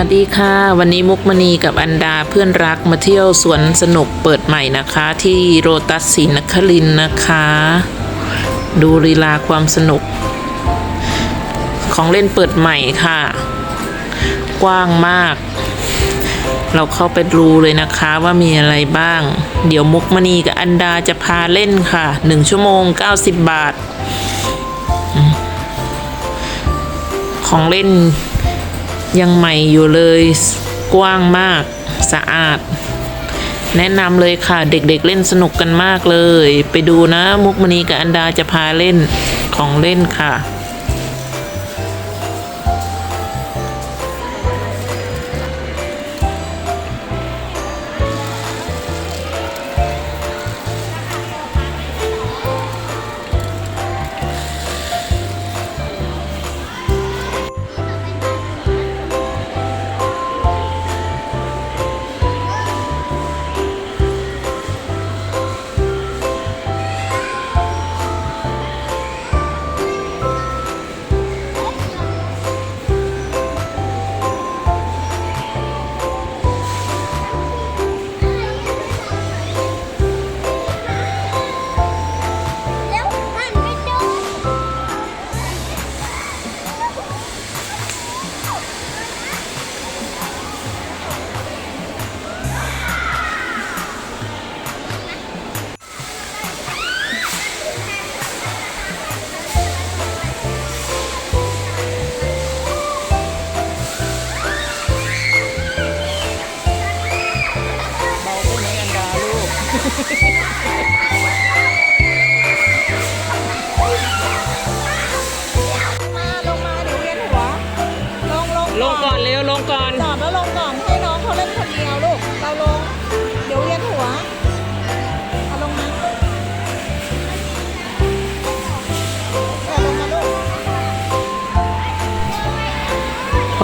วัสดีค่ะ วันนี้มุกมณีกับอันดาเพื่อนรักมาเที่ยวสวนสนุกเปิดใหม่นะคะ ที่โรตัสศรีนครินนะคะ ดูลีลาความสนุก ของเล่นเปิดใหม่ค่ะ กว้างมาก เราเข้าไปดูเลยนะคะว่ามีอะไรบ้าง เดี๋ยวมุกมณีกับอันดาจะพาเล่นค่ะ1ชั่วโมง 90 บาท ของเล่น ยังใหม่อยู่เลยกว้างมากสะอาด แนะนำเลยค่ะเด็กๆเล่นสนุกกันมากเลย ไปดูนะมุกมณีกับอันดาจะพาเล่นของเล่นค่ะ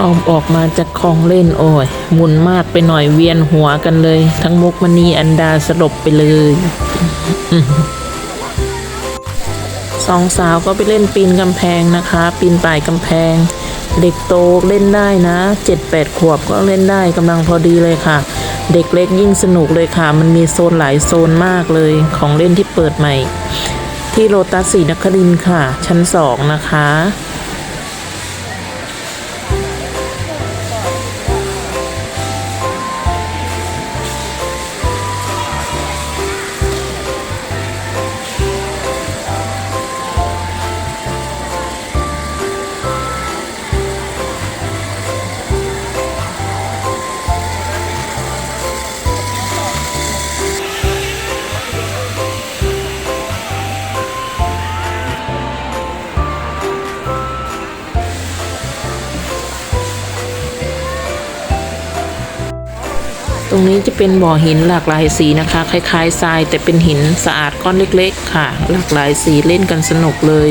พอออกมาจากของเล่นโอ้ยหมุนมากไปหน่อยเวียนหัวกันเลย ทั้งมุกมณีอันดาสลบไปเลยสองสาวก็ไปเล่นปีนกำแพงนะคะ ปีนป่ายกำแพง เด็กโตเล่นได้นะเจ็ดแปดขวบก็เล่นได้กำลังพอดีเลยค่ะ เด็กเล็กยิ่งสนุกเลยค่ะ มันมีโซนหลายโซนมากเลยของเล่นที่เปิดใหม่ ที่โรตัสศรีนครินค่ะ ชั้นสองนะคะ ตรงนี้จะเป็นบ่อหินหลากหลายสีนะคะ คล้ายๆทรายแต่เป็นหินสะอาดก้อนเล็กๆ ค่ะ หลากหลายสีเล่นกันสนุกเลย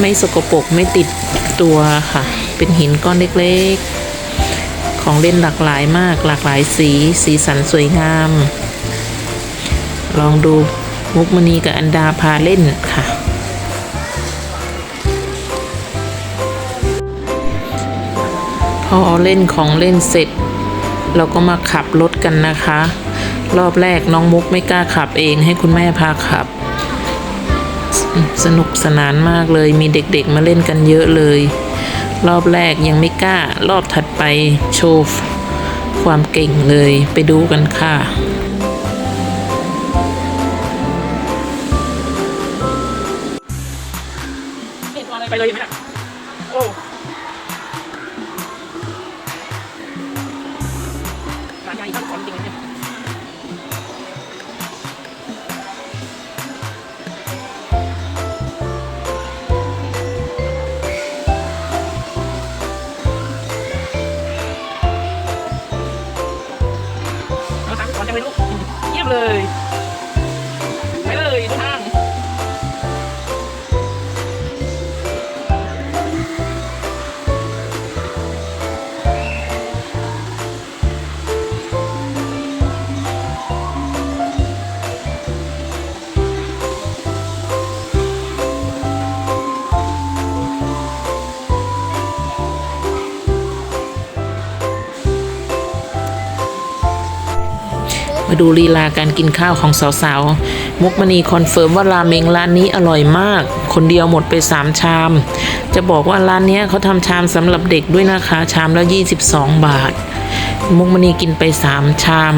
ไม่สกปรกไม่ติดตัวค่ะ เป็นหินก้อนเล็กๆ ของเล่นหลากหลายมาก หลากหลายสี สีสันสวยงาม ลองดูมุกมณีกับอันดาพาเล่นค่ะพอเล่นของเล่นเสร็จ เราก็มาขับรถกันนะคะ รอบแรกน้องมุกไม่กล้าขับเองให้คุณแม่พาขับสสนุกสนานมากเลยมีเด็กๆมาเล่นกันเยอะเลย รอบแรกยังไม่กล้า รอบถัดไปโชว์ความเก่งเลยไปดูกันค่ะไปเลยไหมโร้านใหญ่ทั้งของจริงเนี่ยเราทำก่อนจะไปลูกเยี่ยมเลย มาดูลีลาการกินข้าวของสาวๆ มุกมณีคอนเฟิร์มว่าราเมงร้านนี้อร่อยมาก คนเดียวหมดไป 3 ชาม จะบอกว่าร้านนี้เขาทำชามสำหรับเด็กด้วยนะคะ ชามละ 22 บาท มุกมณีกินไป 3 ชาม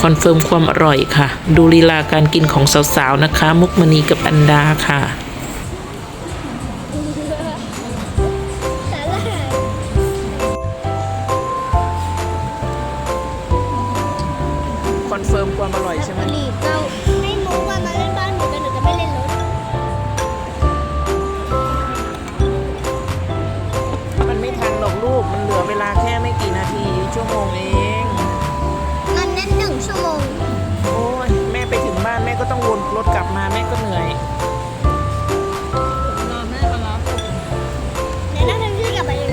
คอนเฟิร์มความอร่อยค่ะ ดูลีลาการกินของสาวๆนะคะ มุกมณีกับอันดาค่ะ ก็ต้องวนรถกลับมาแม่ก็เหนื่อยรอแม่มารับเดี๋ยวน่าจะชื่อกลับไปเอง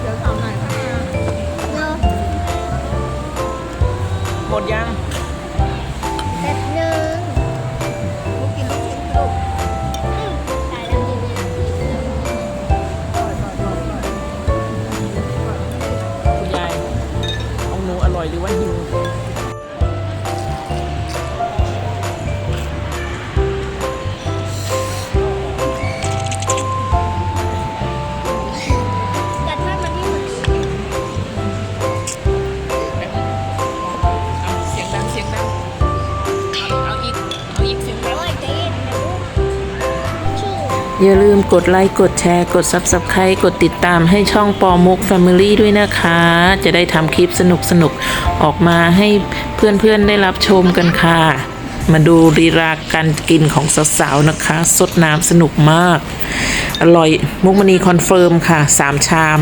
เดี๋ยวสาวไหนเข้ามาเนาะหมดยังแป๊บนึงลูกกินลูกชิ้นลูกอืมตายแล้วจริงปล่อยปล่อยปล่อยปล่อย คุณยายของหนูอร่อยหรือว่าหิว อย่าลืมกดไลค์กดแชร์กด Subscribe กดติดตามให้ช่องปอมุก Family ด้วยนะคะ จะได้ทำคลิปสนุกๆออกมาให้เพื่อนๆได้รับชมกันค่ะ มาดูรีราการกินของสาวๆนะคะ สดน้ำสนุกมาก อร่อยมุกมณีคอนเฟิร์มค่ะ 3 ชาม